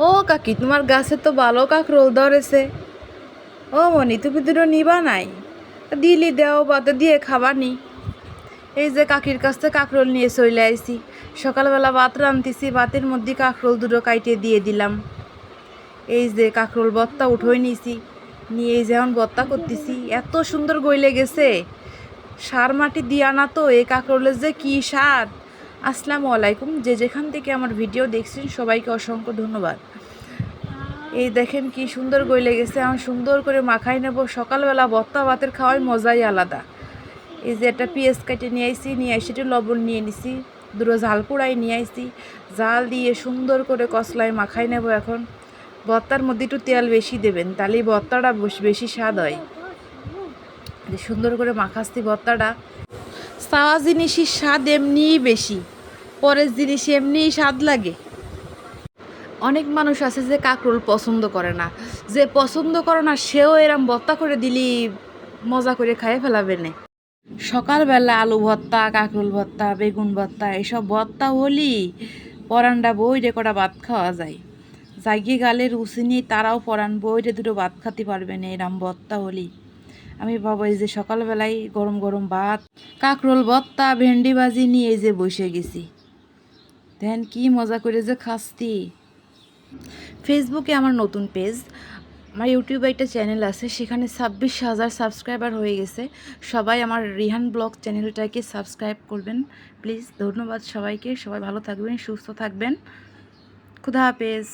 ও কাকি, তোমার গাছে তো ভালো কাকরোল ধরেছে। ও মনি তুমি দুটো নিবা নাই? দিলি দেও বাতে দিয়ে খাবার নি। এই যে কাকির কাছ থেকে কাকরোল নিয়ে চলে আইছি। সকালবেলা ভাত রান্ধিছি, ভাতের মধ্যে কাকরোল দুটো কাইটে দিয়ে দিলাম। এই যে কাকরোল বত্তা উঠোই নিছি। নিয়ে এই যেমন বত্তা করতেছি। এত সুন্দর গইলে গেছে। সার মাটি দিয়া না তো, এই কাকরোলের যে কী স্বাদ? আসসালামু আলাইকুম। যে যেখান থেকে আমার ভিডিও দেখছেন, সবাইকে অসংখ্য ধন্যবাদ। এই দেখেন কি সুন্দর গইলে গেছে। আমি সুন্দর করে মাখাই নেব। সকালবেলা বত্তা ভাতের খাওয়াই মজাই আলাদা। এই যে একটা পেঁয়াজ কেটে নিয়ে আইছি, নিয়ে এসে একটু লবণ নিয়ে নিছি, দুটো ঝাল পোড়াই নিয়ে আইছি। জাল দিয়ে সুন্দর করে কসলায় মাখাই নেব এখন। ভর্তার মধ্যে একটু তেল বেশি দেবেন ভর্তাটা বেশ- বেশি স্বাদ হয়। সুন্দর করে মাখাস্তি ভর্তাটা। চাওয়া জিনিসই স্বাদ এমনিই বেশি। পরের জিনিস এমনিই স্বাদ লাগে। অনেক মানুষ আছে যে কাকরোল পছন্দ করে না। যে পছন্দ করে না, সেও এরম ভর্তা করে দিলি মজা করে খাইয়ে ফেলাবে না। সকালবেলা আলু ভর্তা, কাকরোল ভর্তা, বেগুন ভর্তা, এসব ভর্তা হলি পরান্ডা বইরে কটা ভাত খাওয়া যায়। জাগিয়ে গালের উচিনি তারাও পরান বইরে দুটো ভাত খাতে পারবে না এরম ভর্তা হলি। আমি বাবা এই যে সকালবেলায় গরম গরম ভাত, কাকরোল ভর্তা, ভেন্ডি ভাজি নিয়ে এই যে বসে গেছি। দেন কি মজা করে যে খাস্তি ফেসবুকে আমার নতুন পেজ আমার ইউটিউবে একটা চ্যানেল আছে, সেখানে ছাব্বিশ হাজার সাবস্ক্রাইবার হয়ে গেছে। সবাই আমার রিহান ব্লগ চ্যানেলটাকে সাবস্ক্রাইব করবেন প্লিজ ধন্যবাদ সবাইকে, সবাই ভালো থাকবেন, সুস্থ থাকবেন। খুদা হাফেজ।